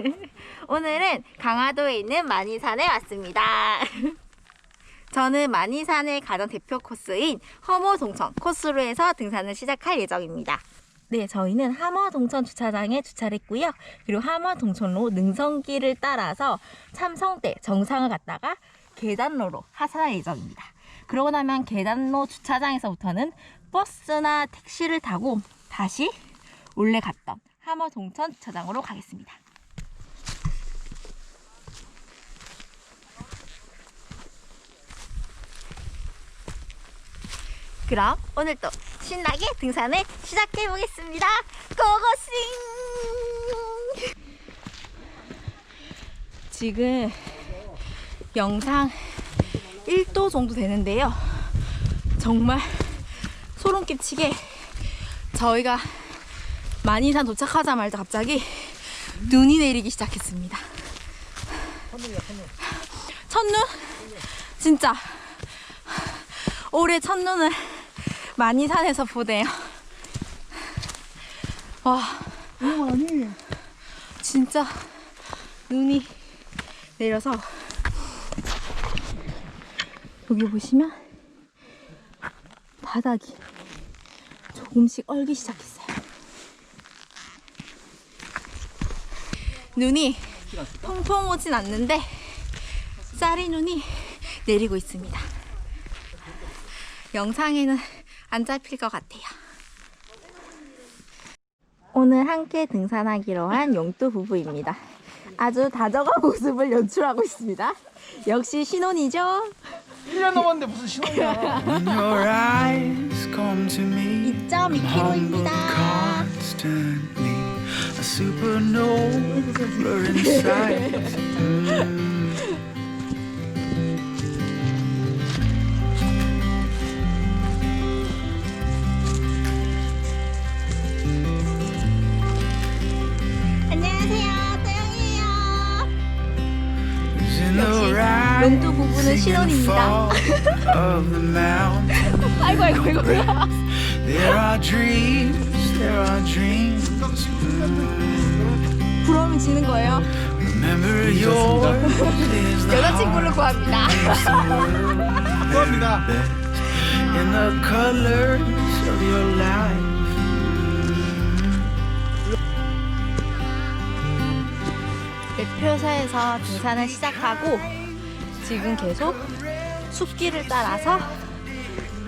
오늘은 강화도에 있는 만이산에 왔습니다. 저는 만이산의 가장 대표 코스인 허모 동천 코스로 해서 등산을 시작할 예정입니다. 네, 저희는 함어 동천 주차장에 주차를 했고요. 그리고 함어 동천로 능선길을 따라서 참성대 정상을 갔다가 계단로로 하산할 예정입니다. 그러고 나면 계단로 주차장에서부터는 버스나 택시를 타고 다시 원래 갔던 함어 동천 주차장으로 가겠습니다. 그럼 오늘도 신나게 등산을 시작해 보겠습니다. 고고싱! 지금 영상 1도 정도 되는데요. 정말 소름 끼치게 저희가 만이산 도착하자마자 갑자기 눈이 내리기 시작했습니다. 첫눈? 진짜 올해 첫눈을 만이산에서 보네요. 와, 아니 진짜 눈이 내려서 여기 보시면 바닥이 조금씩 얼기 시작했어요. 눈이 통통 오진 않는데 쌀이 눈이 내리고 있습니다. 영상에는 안 잡힐 것 같아요. 오늘 함께 등산하기로 한 용두 부부입니다. 아주 다정한 모습을 연출하고 있습니다. 역시 신혼이죠? 1년 넘었는데 무슨 신혼이야 When your eyes come to me, 2.2km입니다. 신혼입니다. 아이고 아이고 아이고. There are dreams, there are dreams. Mm. 부러움이 지는 거예요. 여자친구를 구합니다. 감사합니다 in the colors of your life. 대표소에서 등산을 시작하고 지금 계속 숲길을 따라서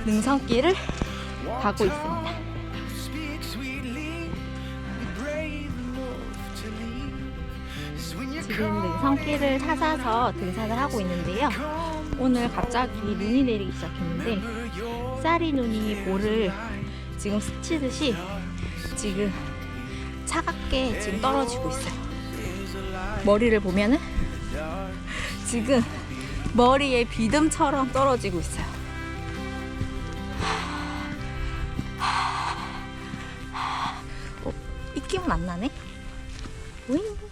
능선길을 가고 있습니다. 지금 능선길을 찾아서 등산을 하고 있는데요. 오늘 갑자기 눈이 내리기 시작했는데 쌀이 눈이 볼을 지금 스치듯이 지금 차갑게 지금 떨어지고 있어요. 머리를 보면은 지금 머리에 비듬처럼 떨어지고 있어요. 어, 입김은 안 나네? 오잉.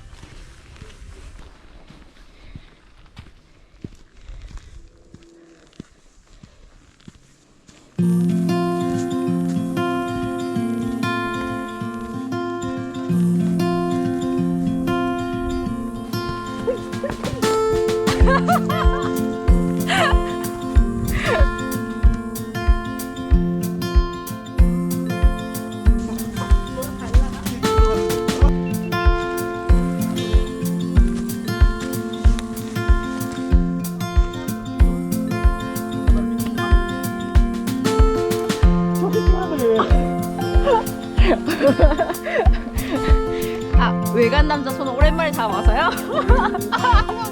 남자 손을 오랜만에 잡아서요?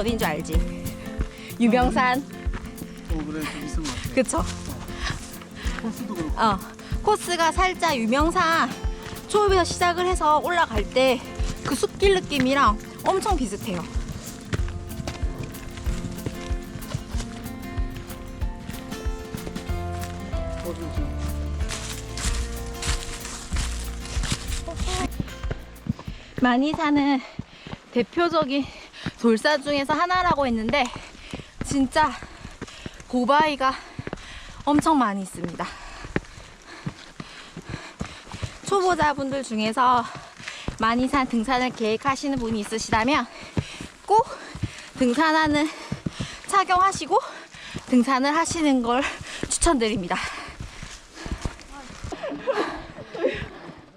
나 어딘 줄 알지? 유명산. 어 그래 좀것 같아. 그쵸? 코스도 그렇고. 어. 코스가 살짝 유명산 초입에서 시작을 해서 올라갈 때 그 숲길 느낌이랑 엄청 비슷해요. 어. 많이 사는 대표적인 돌사 중에서 하나라고 했는데 진짜 고바위가 엄청 많이 있습니다. 초보자분들 중에서 많이 산 등산을 계획하시는 분이 있으시다면 꼭 등산하는 착용하시고 등산을 하시는 걸 추천드립니다.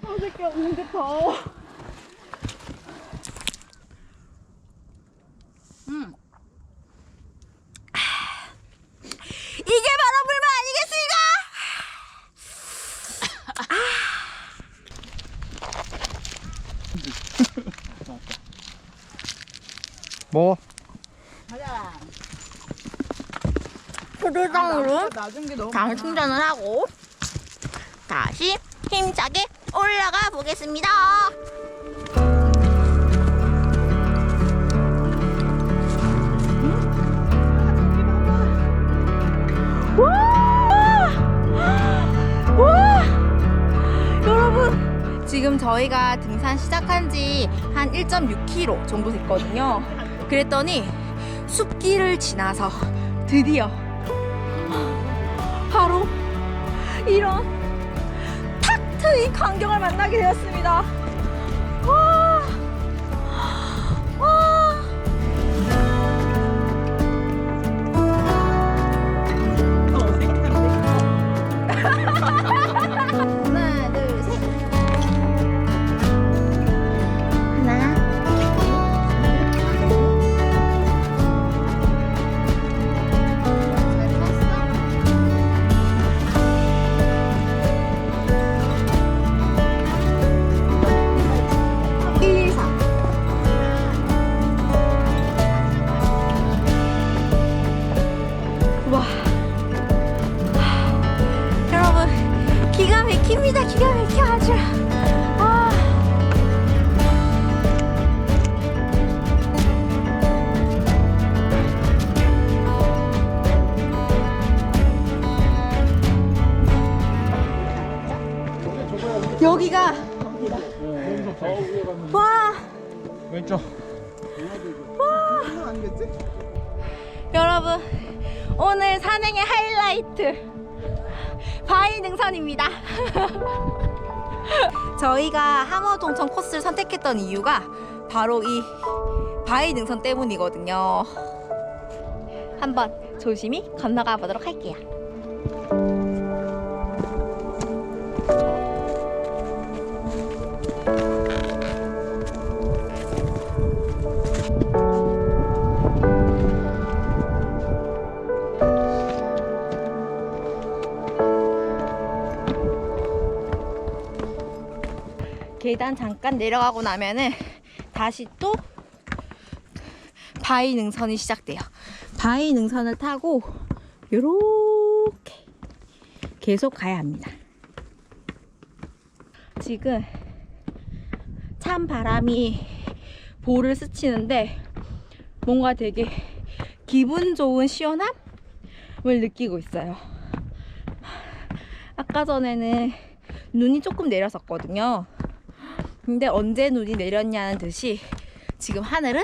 어저께 없는데 더워. 이게 바로 불만 아니겠습니까? 뭐? 포도당으로 당 충전을 하고 다시 힘차게 올라가 보겠습니다. 와! 와! 여러분 지금 저희가 등산 시작한 지 한 1.6km 정도 됐거든요. 그랬더니 숲길을 지나서 드디어 바로 이런 탁 트인 광경을 만나게 되었습니다. 여러분 오늘 산행의 하이라이트 바위 능선입니다. 저희가 함어동천 코스를 선택했던 이유가 바로 이 바위 능선 때문이거든요. 한번 조심히 건너가 보도록 할게요. 계단 잠깐 내려가고 나면은 다시 또 바위 능선이 시작돼요. 바위 능선을 타고 요렇게 계속 가야 합니다. 지금 찬 바람이 볼을 스치는데 뭔가 되게 기분 좋은 시원함을 느끼고 있어요. 아까 전에는 눈이 조금 내렸었거든요. 근데 언제 눈이 내렸냐는 듯이 지금 하늘은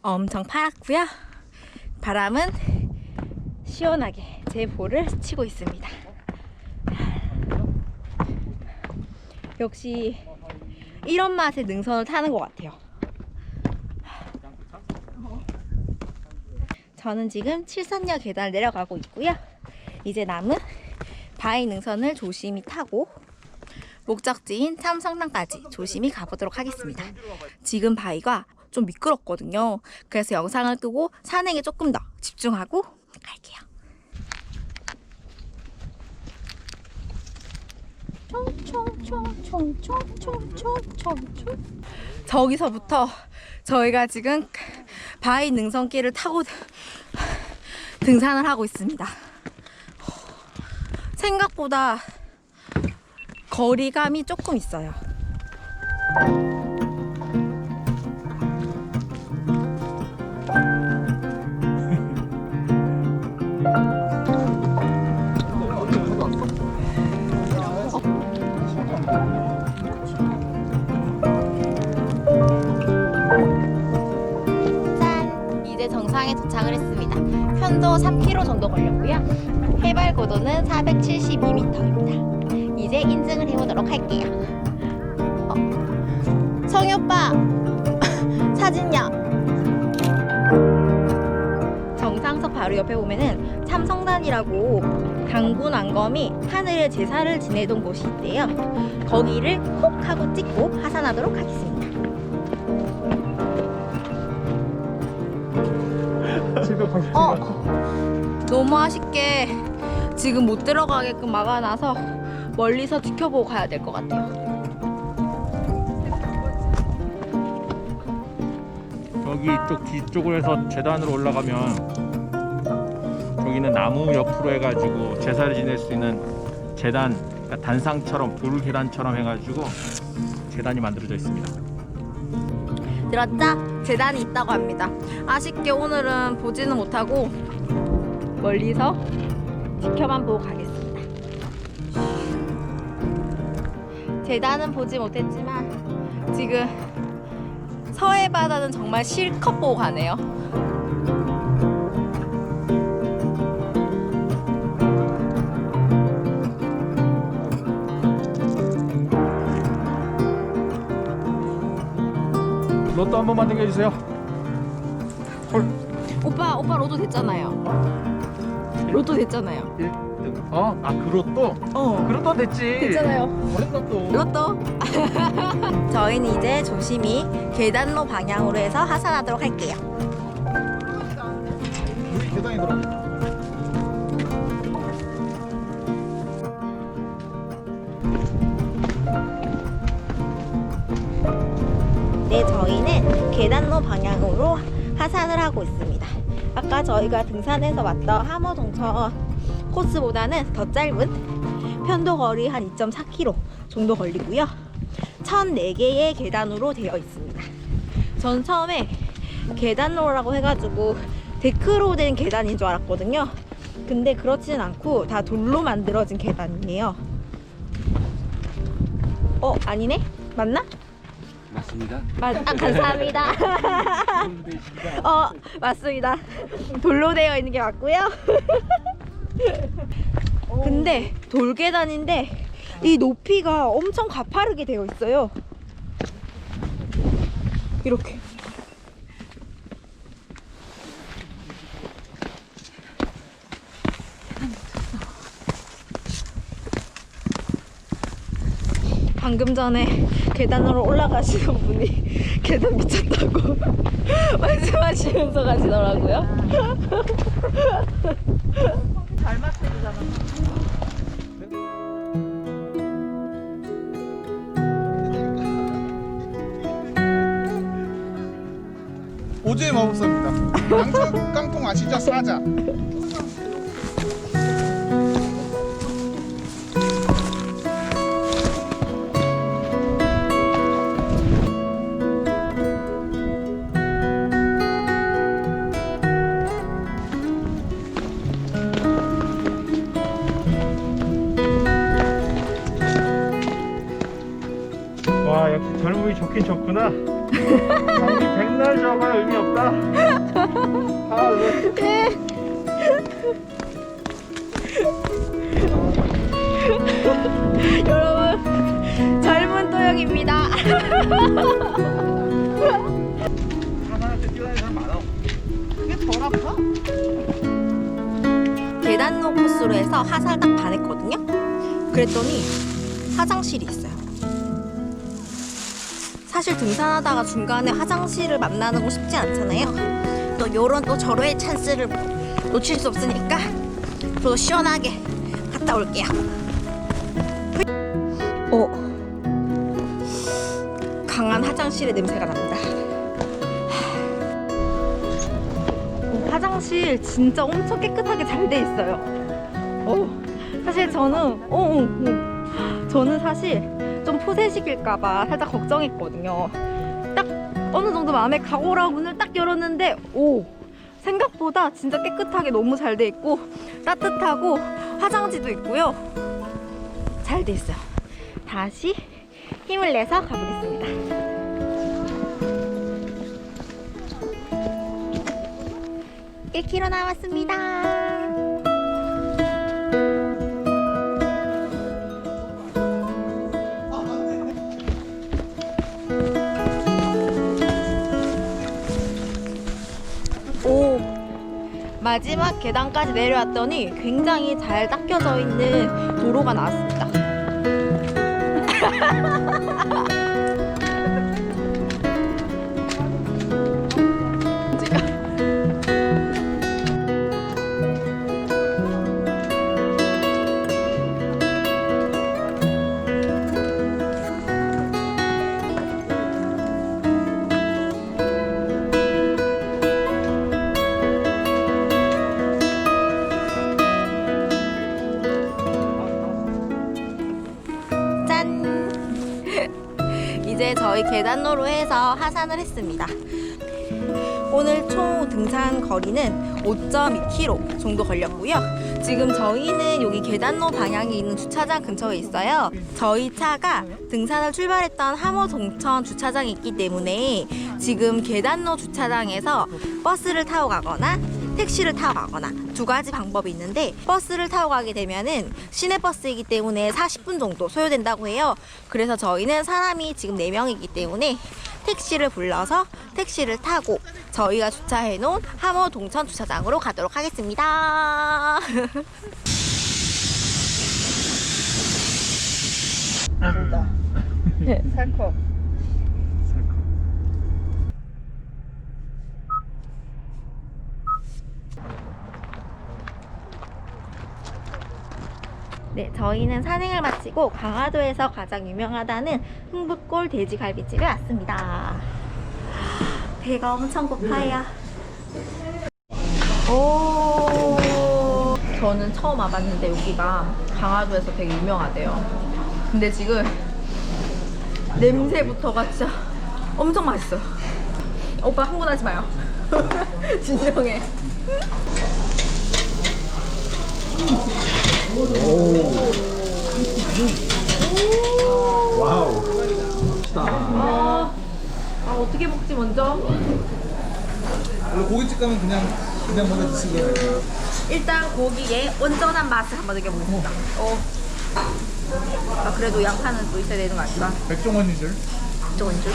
엄청 파랗고요. 바람은 시원하게 제 볼을 스치고 있습니다. 역시 이런 맛의 능선을 타는 것 같아요. 저는 지금 칠산역 계단을 내려가고 있고요. 이제 남은 바위 능선을 조심히 타고 목적지인 참성당까지 조심히 가보도록 하겠습니다. 지금 바위가 좀 미끄럽거든요. 그래서 영상을 끄고 산행에 조금 더 집중하고 갈게요. 총총총총총총총총 저기서부터 저희가 지금 바위 능선길을 타고 등산을 하고 있습니다. 생각보다 거리감이 조금 있어요. 짠! 이제 정상에 도착을 했습니다. 편도 3km 정도 걸렸고요. 해발 고도는 472m입니다. 이제 인증을 해보도록 할게요. 어. 성희 오빠! 사진요! 정상석 바로 옆에 보면은 참성단이라고 강군 왕검이 하늘에 제사를 지내던 곳이 있대요. 거기를 콕 하고 찍고 하산하도록 하겠습니다. 780. 어. 너무 아쉽게 지금 못 들어가게끔 막아놔서 멀리서 지켜보고 가야 될 것 같아요. 여기 쪽 뒤쪽으로 해서 재단으로 올라가면 저기는 나무 옆으로 해가지고 제사를 지낼 수 있는 재단 그러니까 단상처럼 돌 계단처럼 해가지고 재단이 만들어져 있습니다. 들었죠? 재단이 있다고 합니다. 아쉽게 오늘은 보지는 못하고 멀리서 지켜만 보고 가겠습니다. 재단은 보지 못했지만 지금 서해 바다는 정말 실컷 보고 가네요. 로또 한 번만 당겨주세요. 헐. 오빠 오빠 로또 됐잖아요. 로또 됐잖아요. 1등. 어? 아, 그 로또? 어 그 로또 됐지. 됐잖아요. 어린 로또. 로또. 저희는 이제 조심히 계단로 방향으로 해서 하산하도록 할게요. 여기 계단이 들어. 네, 저희는 계단로 방향으로 하산을 하고 있습니다. 아까 저희가 등산해서 왔던 함어동천 코스보다는 더 짧은 편도 거리 한 2.4km 정도 걸리고요. 1004개의 계단으로 되어 있습니다. 전 처음에 계단로라고 해가지고 데크로 된 계단인 줄 알았거든요. 근데 그렇지는 않고 다 돌로 만들어진 계단이에요. 어, 아니네? 맞나? 맞습니다. 맞, 아, 감사합니다. 어, 맞습니다. 돌로 되어 있는 게 맞고요. 근데 돌계단인데 이 높이가 엄청 가파르게 되어 있어요. 이렇게. 방금 전에 계단으로 올라가시는 분이 계단 미쳤다고 말씀하시면서 가시더라고요. 잘 맞춰주잖아. 오즈의 마법사입니다. 양천 깡통 아시죠? 사자. 좋긴 좋구나. 우리 백날 잡아야 의미 없다. 아, 왜? 여러분 젊은 또영입니다. 하나한테 뛰어다니는 사람 많아. 계단로 코스로 해서 하산을 딱 반했거든요. 그랬더니 화장실이 있어요. 사실 등산하다가 중간에 화장실을 만나는 거 쉽지 않잖아요. 또 요런 또 절호의 찬스를 놓칠 수 없으니까 저도 시원하게 갔다 올게요. 어. 강한 화장실의 냄새가 납니다. 어, 화장실 진짜 엄청 깨끗하게 잘 돼 있어요. 어, 사실 저는 어, 어, 어. 저는 사실 좀 푸세식일까봐 살짝 걱정했거든요. 딱 어느 정도 마음에 각오라 문을 딱 열었는데 오 생각보다 진짜 깨끗하게 너무 잘 돼 있고 따뜻하고 화장지도 있고요. 잘 돼 있어요. 다시 힘을 내서 가보겠습니다. (1 k m) 남았습니다. 마지막 계단까지 내려왔더니 굉장히 잘 닦여져 있는 도로가 나왔습니다. 계단로로 해서 하산을 했습니다. 오늘 총 등산 거리는 5.2km 정도 걸렸고요. 지금 저희는 여기 계단로 방향에 있는 주차장 근처에 있어요. 저희 차가 등산을 출발했던 함호 동천 주차장에 있기 때문에 지금 계단로 주차장에서 버스를 타고 가거나 택시를 타고 가거나 두 가지 방법이 있는데 버스를 타고 가게 되면은 시내버스이기 때문에 40분 정도 소요된다고 해요. 그래서 저희는 사람이 지금 4명이기 때문에 택시를 불러서 택시를 타고 저희가 주차해 놓은 함호 동천 주차장으로 가도록 하겠습니다. 네, 살컥. 네, 저희는 산행을 마치고 강화도에서 가장 유명하다는 흥북골 돼지갈비집에 왔습니다. 배가 엄청 고파요. 오, 저는 처음 와봤는데 여기가 강화도에서 되게 유명하대요. 근데 지금 냄새부터가 진짜 엄청 맛있어요. 오빠 흥분하지 마요. 진정해. 아, 아 어떻게 먹지 먼저? 원래 고깃집 가면 그냥 그냥 먼저 드시거든요. 일단 고기의 온전한 맛을 한번 느껴보겠습니다. 어. 아, 그래도 양파는 또 있어야 되는 거 아닐까? 백종원인 줄. 좋은 줄.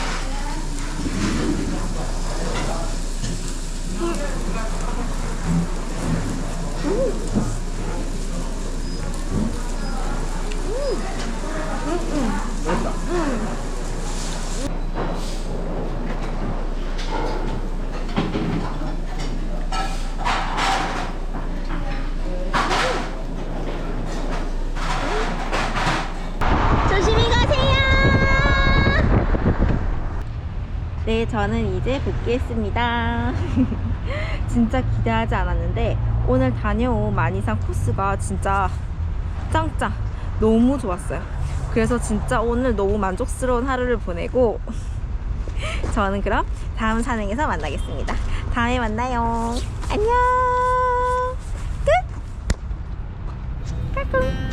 조심히 가세요. 네, 저는 이제 복귀했습니다. 진짜 기대하지 않았는데 오늘 다녀온 마니산 코스가 진짜 짱짱 너무 좋았어요. 그래서 진짜 오늘 너무 만족스러운 하루를 보내고 저는 그럼 다음 산행에서 만나겠습니다. 다음에 만나요. 안녕. 끝. 까꿍.